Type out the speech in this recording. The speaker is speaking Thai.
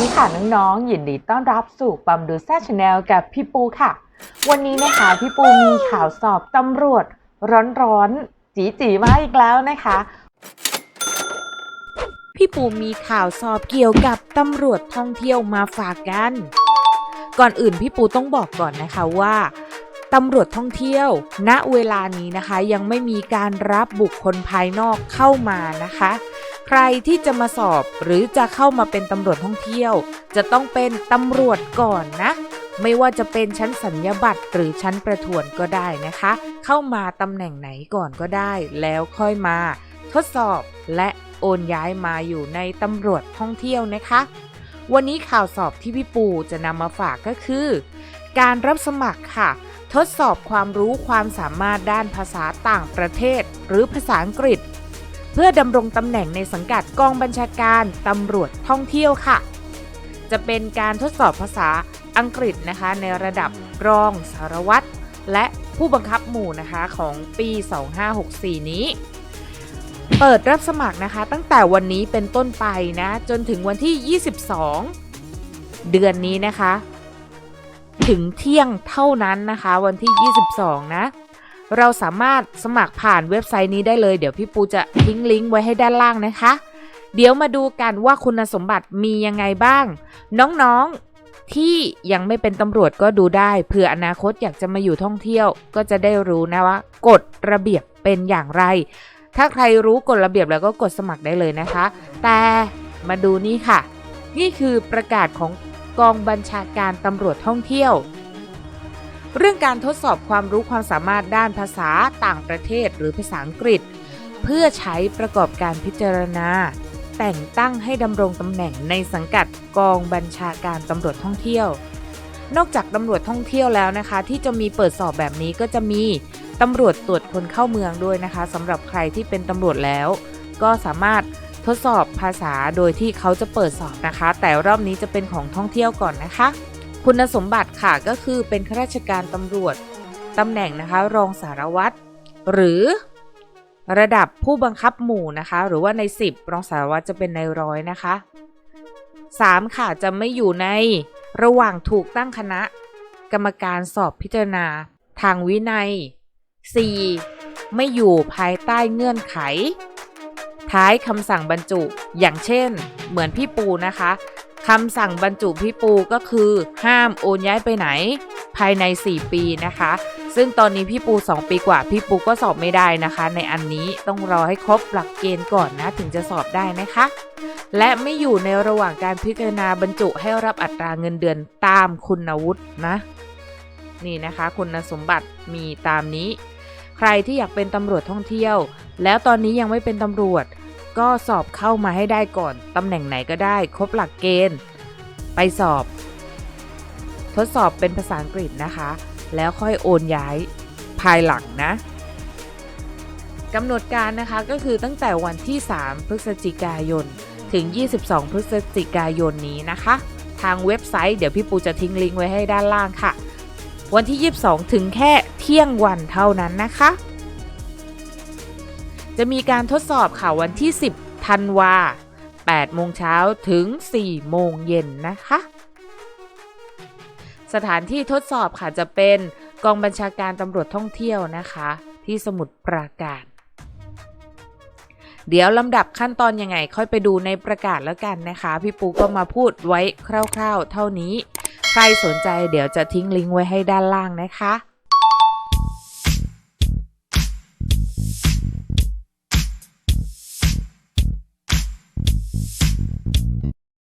ดีค่ะน้องๆ ยินดีต้อนรับสู่ปัมดูแซชแนลกับพี่ปูค่ะ วันนี้นะคะพี่ปูมีข่าวสอบตำรวจ ร้อนๆ จีๆมาอีกแล้วนะคะ พี่ปูมีข่าวสอบเกี่ยวกับตำรวจท่องเที่ยวมาฝากกัน ก่อนอื่นพี่ปูต้องบอกก่อนนะคะว่าตำรวจท่องเที่ยว ณเวลานี้นะคะ ยังไม่มีการรับบุคคลภายนอกเข้ามานะคะ ใครที่จะมาสอบหรือจะเข้ามาเป็นตำรวจท่องเที่ยว จะต้องเป็นตำรวจก่อนนะ ไม่ว่าจะเป็นชั้นสัญญาบัตรหรือชั้นประทวนก็ได้นะคะ เข้ามาตำแหน่งไหนก่อนก็ได้ แล้วค่อยมา ทดสอบและโอนย้ายมาอยู่ในตำรวจท่องเที่ยวนะคะ วันนี้ข่าวสอบที่พี่ปูจะนำมาฝากก็คือ การรับสมัครค่ะ ทดสอบความรู้ความสามารถด้านภาษาต่างประเทศ หรือภาษาอังกฤษ เพื่อดำรงตำแหน่งในสังกัดกองบัญชาการตำรวจท่องเที่ยวค่ะ จะเป็นการทดสอบภาษาอังกฤษนะคะ ในระดับรองสารวัตรและผู้บังคับหมู่นะคะของปี 2564 นี้ เปิดรับสมัครนะคะ ตั้งแต่วันนี้เป็นต้นไปนะ จนถึงวันที่ 22 เดือนนี้นะคะ ถึงเที่ยงเท่านั้นนะคะ วันที่ 22 นะ เราสามารถสมัครผ่านเว็บไซต์นี้ได้เลย เดี๋ยวพี่ปูจะทิ้งลิงก์ไว้ให้ด้านล่างนะคะ เดี๋ยวมาดูกันว่าคุณสมบัติมียังไงบ้าง น้องๆที่ยังไม่เป็นตำรวจก็ดูได้เผื่ออนาคตอยากจะมาอยู่ท่องเที่ยวก็จะได้รู้นะว่ากฎระเบียบเป็นอย่างไร ถ้าใครรู้กฎระเบียบแล้วก็กดสมัครได้เลยนะคะ แต่มาดูนี่ค่ะ นี่คือประกาศของกองบัญชาการตำรวจท่องเที่ยว เรื่องการทดสอบความรู้ความสามารถด้านภาษาต่างประเทศหรือภาษาอังกฤษ เพื่อใช้ประกอบการพิจารณา แต่งตั้งให้ดำรงตำแหน่งในสังกัดกองบัญชาการตำรวจท่องเที่ยว นอกจากตำรวจท่องเที่ยวแล้วนะคะ ที่จะมีเปิดสอบแบบนี้ก็จะมีตำรวจตรวจคนเข้าเมืองด้วยนะคะสำหรับใครที่เป็นตำรวจแล้ว ก็สามารถทดสอบภาษาโดยที่เขาจะเปิดสอบนะคะ แต่รอบนี้จะเป็นของท่องเที่ยวก่อนนะคะ คุณสมบัติค่ะก็คือเป็นข้าราชการตำรวจตำแหน่งนะคะรองสารวัตรหรือระดับผู้บังคับหมู่นะคะ หรือว่าใน 10 รองสารวัตรจะเป็นในร้อยนะคะ 3. ค่ะจะไม่อยู่ในระหว่างถูกตั้งคณะ กรรมการสอบพิจารณา ทางวินัย 4. ไม่อยู่ภายใต้เงื่อนไข ท้ายคำสั่งบรรจุ อย่างเช่น เหมือนพี่ปูนะคะ คำสั่งบรรจุพี่ปูก็คือ ห้ามโอนย้ายไปไหน ภายใน 4 ปีนะคะ ซึ่งตอนนี้พี่ปู 2 ปีกว่า พี่ปูก็สอบไม่ได้นะคะ ในอันนี้ต้องรอให้ครบหลักเกณฑ์ก่อนนะถึงจะสอบได้นะคะ และไม่อยู่ในระหว่างการพิจารณาบรรจุให้รับอัตราเงินเดือนตามคุณวุฒินะ นี่นะคะคุณสมบัติมีตามนี้ ใครที่อยากเป็นตำรวจท่องเที่ยว แล้วตอนนี้ยังไม่เป็นตำรวจ ก็สอบเข้ามาให้ได้ก่อนตำแหน่งไหนก็ได้ครบหลักเกณฑ์ ไปสอบ ทดสอบเป็นภาษาอังกฤษนะคะ แล้วค่อยโอนย้ายภายหลังนะกำหนดการนะคะก็คือตั้งแต่วันที่ 3 พฤศจิกายน ถึง 22 พฤศจิกายนนี้นะคะ ทางเว็บไซต์เดี๋ยวพี่ปูจะทิ้งลิงก์ไว้ให้ด้านล่างค่ะ วันที่ 22 ถึงแค่เที่ยงวันเท่านั้นนะคะ จะมีการทดสอบค่ะวันที่ 10ธันวา8โมงเช้าถึง 4 โมงเย็นนะคะ สถานที่ทดสอบค่ะจะเป็นกองบัญชาการตำรวจท่องเที่ยวนะคะ ที่สมุทรปราการเดี๋ยวลำดับขั้นตอนยังไงค่อยไปดูในประกาศแล้วกันนะคะ พี่ปูก็มาพูดไว้คร่าวๆ เท่านี้ ใครสนใจเดี๋ยวจะทิ้งลิงก์ไว้ให้ด้านล่างนะคะ